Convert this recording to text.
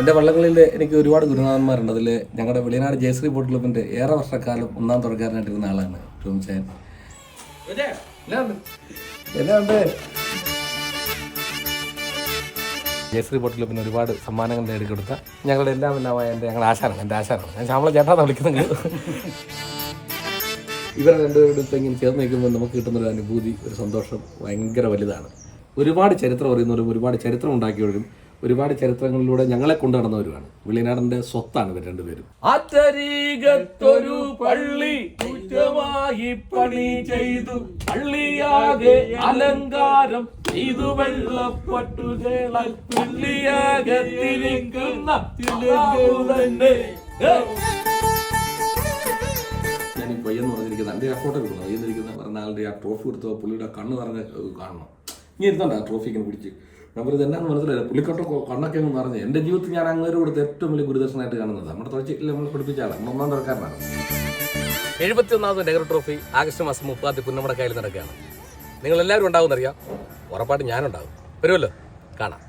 എന്റെ വള്ളങ്ങളിൽ എനിക്ക് ഒരുപാട് ഗുരുനാഥന്മാരുണ്ട്. അതിൽ ഞങ്ങളുടെ വെളിനാട് ജയശ്രീ ബോട്ട് ക്ലബിന്റെ ഏറെ വർഷക്കാലം ഒന്നാം തുടക്കാരനായിട്ടിരുന്ന ആളാണ് ടോംചാൻ എന്നാണ്ട് ജയശ്രീ ബോട്ട് ക്ലബിന് ഒരുപാട് സമ്മാനങ്ങൾ നേടിക്കൊടുത്ത ഞങ്ങളുടെ എല്ലാം എല്ലാമായ എന്റെ ഞങ്ങളുടെ ആശാനാണ് എന്റെ ആശാനാണ്. ഞാൻ ശ്യാമള ചേട്ടാന്ന് വിളിക്കുന്നത്. ഇവരെ രണ്ടുപേരുടെ അടുത്ത് ഇങ്ങനെ ചേർന്ന് നിൽക്കുമ്പോൾ നമുക്ക് കിട്ടുന്ന ഒരു അനുഭൂതി ഒരു സന്തോഷം ഭയങ്കര വലുതാണ്. ഒരുപാട് ചരിത്രം അറിയുന്നവരും ഒരുപാട് ചരിത്രം ഉണ്ടാക്കിയവരും ഒരുപാട് ചരിത്രങ്ങളിലൂടെ ഞങ്ങളെ കൊണ്ടു നടന്നവരുമാണ്. വിളിനാടന്റെ സ്വത്താണ് ഇവർ രണ്ടുപേരും. അത്തരീകത്തൊരു പള്ളി കുറ്റമായി പണി ചെയ്തു. പള്ളിയാകെ അലങ്കാരം ചെയ്തു. വെള്ളപ്പട്ടുചേളൽ പള്ളിയാകെ തിരിക്കുന്ന തന്നെ. ഞാൻ ഈ പയ്യെന്ന് പറഞ്ഞിരിക്കുന്ന എന്റെ ആ ഫോട്ടോ കിട്ടുന്നു പയ്യെന്നിരിക്കുന്ന പറഞ്ഞ ആ ട്രോഫി കൊടുത്തോ പുള്ളിയുടെ കണ്ണ് നിറഞ്ഞ കാണണം. ഇനി ഇരുന്നുണ്ട് ആ ട്രോഫി ഇങ്ങനെ പിടിച്ച്. നമ്മൾ ഇത് എന്നാന്ന് മനസ്സിലായില്ല. പുള്ളിക്കൊട്ട കണ്ണൊക്കെ ഒന്ന് പറഞ്ഞു എന്റെ ജീവിതത്തിൽ ഞാൻ അങ്ങേര് കൊടുത്ത് ഏറ്റവും വലിയ ഗുരുദർശനമായിട്ട് കാണുന്നത് നമ്മുടെ തുളച്ചിട്ടില്ല നമ്മൾ പഠിപ്പിച്ച ആളാണ് നമ്മൾ ഒന്നാം തരക്കാരനാണ്. എഴുപത്തി ഒന്നാമത് നെഹ്റു ട്രോഫി ആഗസ്റ്റ് മാസം മുപ്പത്തി പുന്നമടക്കായൽ കയ്യിൽ നടക്കുകയാണ്. നിങ്ങൾ എല്ലാവരും ഉണ്ടാവും എന്നറിയാം ഉറപ്പായിട്ട് ഞാനുണ്ടാവും. വരുമല്ലോ? കാണാം.